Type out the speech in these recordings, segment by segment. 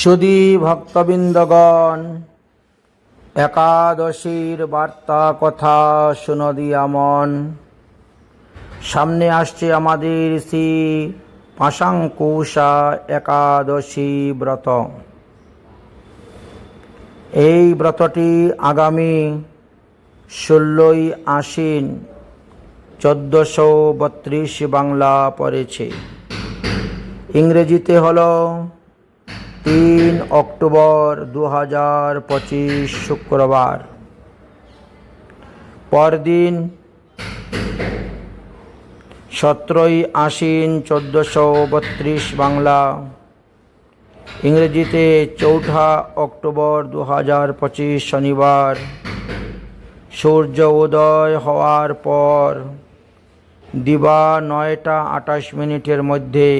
সুদী ভক্তবৃন্দগণ একাদশীর বার্তা কথা শুনদিয়া মন সামনে আসছে আমাদের শ্রী পাশাঙ্কুষা একাদশী ব্রত। এই ব্রতটি আগামী ষোলোই আশ্বিন চোদ্দোশো বত্রিশ বাংলা পড়েছে। ইংরেজিতে হলো তিন অক্টোবর দু হাজার পঁচিশ শুক্রবার। পরদিন সতেরোই আশ্বিন চোদ্দোশো বত্রিশ বাংলা, ইংরেজিতে চৌঠা অক্টোবর দু হাজার পঁচিশ শনিবার, সূর্য উদয় হওয়ার পর দিবা নয়টা আঠাশ মিনিটের মধ্যে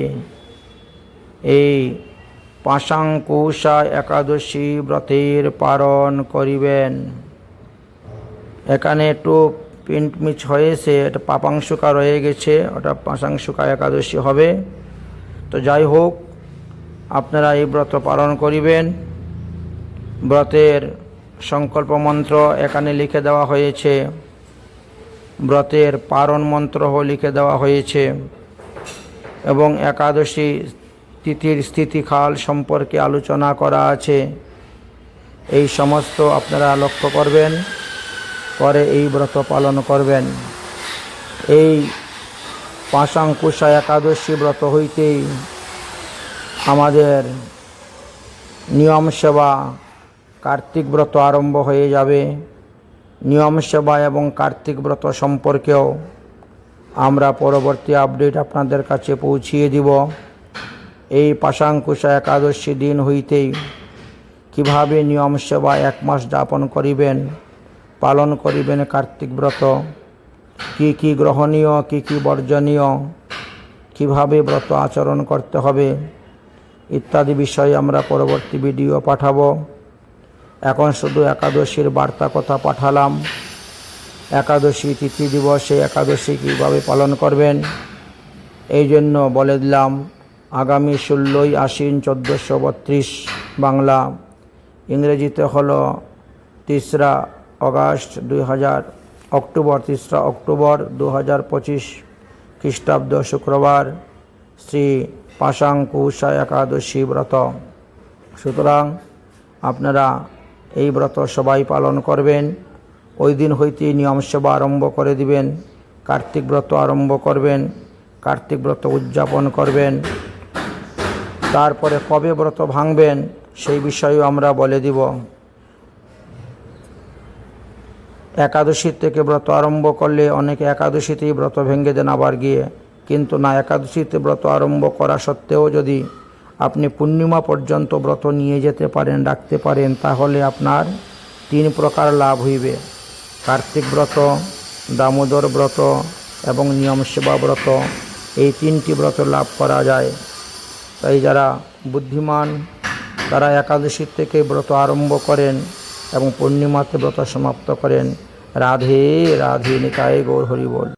এই পাশাঙ্কুষা একাদশী ব্রতের পালন করিবেন। এখানে একটু প্রিন্ট মিচ হয়েছে, এটা পাপাংশুকা রয়ে গেছে, ওটা পাশাংশুকা একাদশী হবে। তো যাই হোক, আপনারা এই ব্রত পালন করিবেন। ব্রতের সংকল্প মন্ত্র এখানে লিখে দেওয়া হয়েছে। ব্রতের পারণ মন্ত্রও লিখে দেওয়া হয়েছে। এবং একাদশী তিথির স্থিতিকাল সম্পর্কে আলোচনা করা আছে। এই সমস্ত আপনারা লক্ষ্য করবেন করে এই ব্রত পালন করবেন। এই পাশাঙ্কুশা একাদশী ব্রত হইতেই আমাদের নিয়ম সেবা, কার্তিক ব্রত আরম্ভ হয়ে যাবে। নিয়ম সেবা এবং কার্তিক ব্রত সম্পর্কেও আমরা পরবর্তী আপডেট আপনাদের কাছে পৌঁছিয়ে দিব। এই পাশাঙ্কুশা একাদশী দিন হইতেই কীভাবে নিয়ম সেবা এক মাস যাপন করিবেন, পালন করিবেন কার্তিক ব্রত? কি কি গ্রহণীয়, কি কি বর্জনীয়? কীভাবে ব্রত আচরণ করতে হবে? ইত্যাদি বিষয়ে আমরা পরবর্তী ভিডিও পাঠাব। এখন শুধু একাদশীর বার্তা কথা পাঠালাম। একাদশী তিথি দিবসে একাদশী কীভাবে পালন করবেন? এই জন্য বলে দিলাম আগামী ষোলোই আশ্বিন চোদ্দোশো বত্রিশ বাংলা। ইংরেজিতে হলো তিসরা অগাস্ট দুই হাজার অক্টোবর, তিসরা অক্টোবর দু হাজার পঁচিশ খ্রিস্টাব্দ শুক্রবার, শ্রী পাশাঙ্কুষা একাদশী ব্রত। সুতরাং আপনারা এই ব্রত সবাই পালন করবেন। ওই দিন হইতে নিয়ম সেবা আরম্ভ করে দিবেন। কার্তিক ব্রত আরম্ভ করবেন। কার্তিক ব্রত উদযাপন করবেন। তারপরে কবে ব্রত ভাঙবেন সেই বিষয়েও আমরা বলে দিব। একাদশীর থেকে ব্রত আরম্ভ করলে অনেকে একাদশীতেই ব্রত ভেঙে দেন আবার গিয়ে। কিন্তু না, একাদশীতে ব্রত আরম্ভ করা সত্ত্বেও যদি আপনি পূর্ণিমা পর্যন্ত ব্রত নিয়ে যেতে পারেন, রাখতে পারেন, তাহলে আপনার তিন প্রকার লাভ হইবে। কার্তিক ব্রত, দামোদর ব্রত এবং নিয়ম সেবা ব্রত, এই তিনটি ব্রত লাভ করা যায়। তাই যারা বুদ্ধিমান, তারা একাদশীর থেকে ব্রত আরম্ভ করেন এবং পূর্ণিমাতে ব্রত সমাপ্ত করেন। রাধে রাধে নিতায় গৌর হরি বল।